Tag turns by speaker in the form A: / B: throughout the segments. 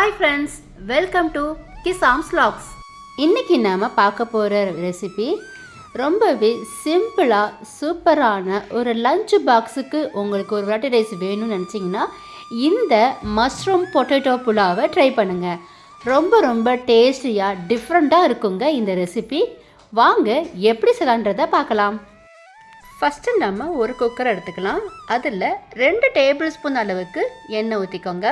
A: Hi friends welcome to கிசாம்ஸ் லாக்ஸ் இன்னைக்கு நாம் பார்க்க போகிற ரெசிபி ரொம்பவே சிம்பிளாக சூப்பரான ஒரு லஞ்ச் பாக்ஸுக்கு உங்களுக்கு ஒரு வெரைட்டி ரைஸ் வேணும்னு நினச்சிங்கன்னா இந்த மஷ்ரூம் பொட்டேட்டோ புலாவை ட்ரை பண்ணுங்கள் ரொம்ப ரொம்ப டேஸ்டியாக டிஃப்ரெண்ட்டாக இருக்குங்க இந்த ரெசிபி வாங்க எப்படி செய்யலான்றதை பார்க்கலாம். ஃபஸ்ட்டு நம்ம ஒரு குக்கர் எடுத்துக்கலாம். அதில் ரெண்டு டேபிள் ஸ்பூன் அளவுக்கு எண்ணெய் ஊற்றிக்கோங்க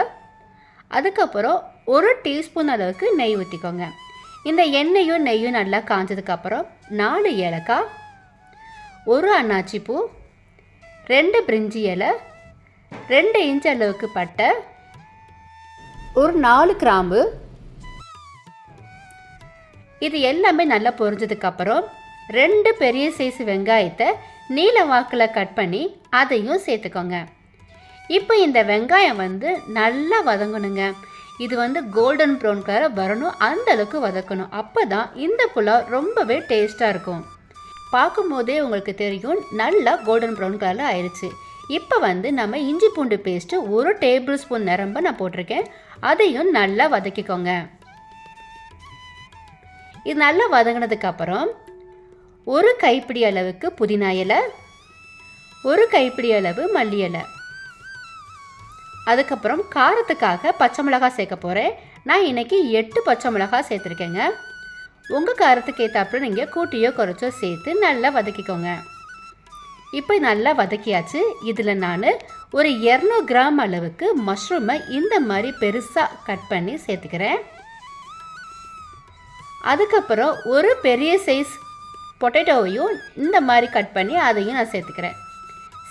A: அதுக்கப்புறம் ஒரு டீஸ்பூன் அளவுக்கு நெய் ஊற்றிக்கோங்க இந்த எண்ணெயும் நெய்யும் நல்லா காஞ்சதுக்கப்புறம் நாலு ஏலக்காய் ஒரு அன்னாச்சி பூ ரெண்டு பிரிஞ்சி இலை ரெண்டு இன்ச் அளவுக்கு பட்டை ஒரு நாலு கிராம்பு. இது எல்லாமே நல்லா பொரிஞ்சதுக்கப்புறம் ரெண்டு பெரிய சைஸ் வெங்காயத்தை நீல வாக்கில் கட் பண்ணி அதையும் சேர்த்துக்கோங்க. இப்போ இந்த வெங்காயம் வந்து நல்லா வதங்கணுங்க. இது வந்து கோல்டன் ப்ரௌன் கலர் வரணும் அந்த அளவுக்கு வதக்கணும். அப்போ தான் இந்த புலாவ் ரொம்பவே டேஸ்ட்டாக இருக்கும். பார்க்கும்போதே உங்களுக்கு தெரியும் நல்லா கோல்டன் ப்ரௌன் கலரில் ஆயிடுச்சு இப்போ வந்து நம்ம இஞ்சி பூண்டு பேஸ்ட்டு ஒரு டேபிள் ஸ்பூன் நிரம்ப நான் போட்டிருக்கேன். அதையும் நல்லா வதக்கிக்கோங்க. இது நல்லா வதங்கினதுக்கப்புறம் ஒரு கைப்பிடி அளவுக்கு புதினா இலை ஒரு கைப்பிடி அளவு மல்லி இலை. அதுக்கப்புறம் காரத்துக்காக பச்சை மிளகாய் சேர்க்க போகிறேன் நான் இன்றைக்கி எட்டு பச்சை மிளகாய் சேர்த்துருக்கேங்க. உங்கள் காரத்துக்கு ஏற்றாப்புல நீங்கள் கூட்டியோ குறைச்சோ சேர்த்து நல்லா வதக்கிக்கோங்க. இப்போ நல்லா வதக்கியாச்சு. இதில் நான் ஒரு இரநூறு கிராம் அளவுக்கு மஷ்ரூமை இந்த மாதிரி பெருசாக கட் பண்ணி சேர்த்துக்கிறேன். அதுக்கப்புறம் ஒரு பெரிய சைஸ் பொட்டேட்டோவையும் இந்த மாதிரி கட் பண்ணி அதையும் நான் சேர்த்துக்கிறேன்.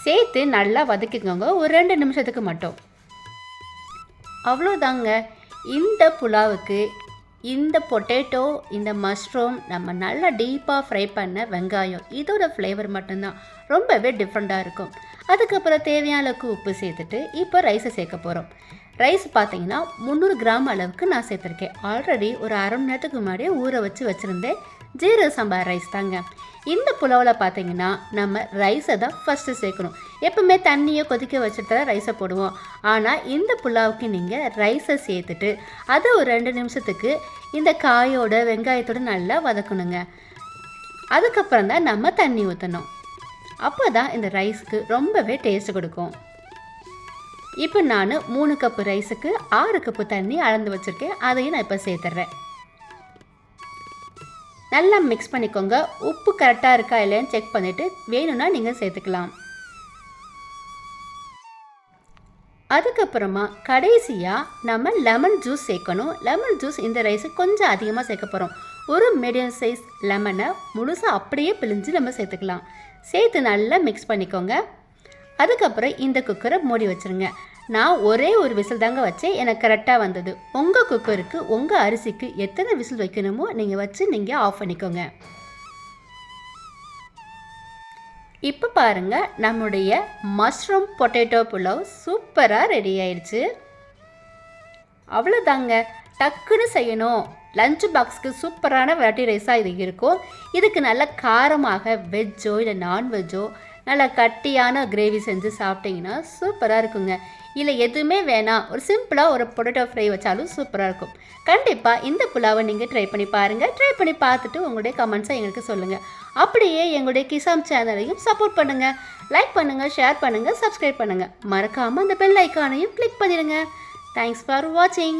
A: சேர்த்து நல்லா வதக்கிக்கோங்க. ஒரு ரெண்டு நிமிஷத்துக்கு மட்டும். அவ்வளோதாங்க. இந்த புலாவுக்கு இந்த பொட்டேட்டோ இந்த மஷ்ரூம் நம்ம நல்லா டீப்பாக ஃப்ரை பண்ண வெங்காயம் இதோட ஃப்ளேவர் மட்டும்தான். ரொம்பவே டிஃப்ரெண்ட்டாக இருக்கும். அதுக்கப்புறம் தேவையான அளவுக்கு உப்பு சேர்த்துட்டு இப்போ ரைஸை சேர்க்க போகிறோம் ரைஸ் பார்த்தீங்கன்னா முந்நூறு கிராம் அளவுக்கு நான் சேர்த்துருக்கேன். ஆல்ரெடி ஒரு அரை மணி நேரத்துக்கு முன்னாடியே ஊற வச்சு வச்சுருந்தேன். ஜீரக சாம்பார் ரைஸ் தாங்க. இந்த புலாவில் பார்த்தீங்கன்னா நம்ம ரைஸை தான் ஃபஸ்ட்டு சேர்க்கணும். எப்பவுமே தண்ணியை கொதிக்க வச்சுட்டு தான் ரைஸை போடுவோம். ஆனால் இந்த புலாவுக்கு நீங்கள் ரைஸை சேர்த்துட்டு அதை ஒரு ரெண்டு நிமிஷத்துக்கு இந்த காயோட வெங்காயத்தோட நல்லா வதக்கணுங்க. அதுக்கப்புறம் தான் நம்ம தண்ணி ஊற்றணும் அப்போ தான் இந்த ரைஸ்க்கு ரொம்பவே டேஸ்ட் கொடுக்கும். இப்போ நான் மூணு கப்பு ரைஸுக்கு ஆறு கப்பு தண்ணி அளந்து வச்சுருக்கேன். அதையும் நான் இப்போ சேர்த்துட்றேன் நல்லா மிக்ஸ் பண்ணிக்கோங்க. உப்பு கரெக்டாக இருக்கா இல்லைன்னு செக் பண்ணிவிட்டு வேணும்னா நீங்கள் சேர்த்துக்கலாம். அதுக்கப்புறமா கடைசியாக நம்ம லெமன் ஜூஸ் சேர்க்கணும். லெமன் ஜூஸ் இந்த ரைஸுக்கு கொஞ்சம் அதிகமாக சேர்க்க போகிறோம் ஒரு மீடியம் சைஸ் லெமனை முழுசாக அப்படியே பிழிஞ்சு நம்ம சேர்த்துக்கலாம். சேர்த்து நல்லா மிக்ஸ் பண்ணிக்கோங்க. அதுக்கப்புறம் இந்த குக்கரை மூடி வச்சுருங்க. நான் ஒரே ஒரு விசில் தாங்க வச்சேன். எனக்கு கரெக்டாக வந்தது. உங்கள் குக்கருக்கு உங்கள் அரிசிக்கு எத்தனை விசில் வைக்கணுமோ நீங்கள் வச்சு நீங்கள் ஆஃப் பண்ணிக்கோங்க. இப்போ பாருங்கள் நம்முடைய மஷ்ரூம் பொட்டேட்டோ புலாவ் சூப்பராக ரெடி ஆயிடுச்சு. அவ்வளோதாங்க டக்குன்னு செய்யணும். லஞ்ச் பாக்ஸ்க்கு சூப்பரான வெரைட்டி ரைஸாக இது இருக்கும். இதுக்கு நல்ல காரமாக வெஜ்ஜோ இல்லை நான்வெஜ்ஜோ நல்லா கட்டியான கிரேவி செஞ்சு சாப்பிட்டீங்கன்னா சூப்பராக இருக்குங்க. இல்லை எதுவுமே வேணாம். ஒரு சிம்பிளாக ஒரு பொட்டேட்டோ ஃப்ரை வச்சாலும் சூப்பராக இருக்கும். கண்டிப்பாக இந்த புலாவை நீங்கள் ட்ரை பண்ணி பாருங்கள் ட்ரை பண்ணி பார்த்துட்டு உங்களுடைய கமெண்ட்ஸை எங்களுக்கு சொல்லுங்கள் அப்படியே எங்களுடைய கிசாம் சேனலையும் சப்போர்ட் பண்ணுங்கள் லைக் பண்ணுங்கள் ஷேர் பண்ணுங்கள் சப்ஸ்கிரைப் பண்ணுங்கள் மறக்காமல் அந்த பெல் ஐக்கானையும் கிளிக் பண்ணிடுங்க. தேங்க்ஸ் ஃபார் வாட்சிங்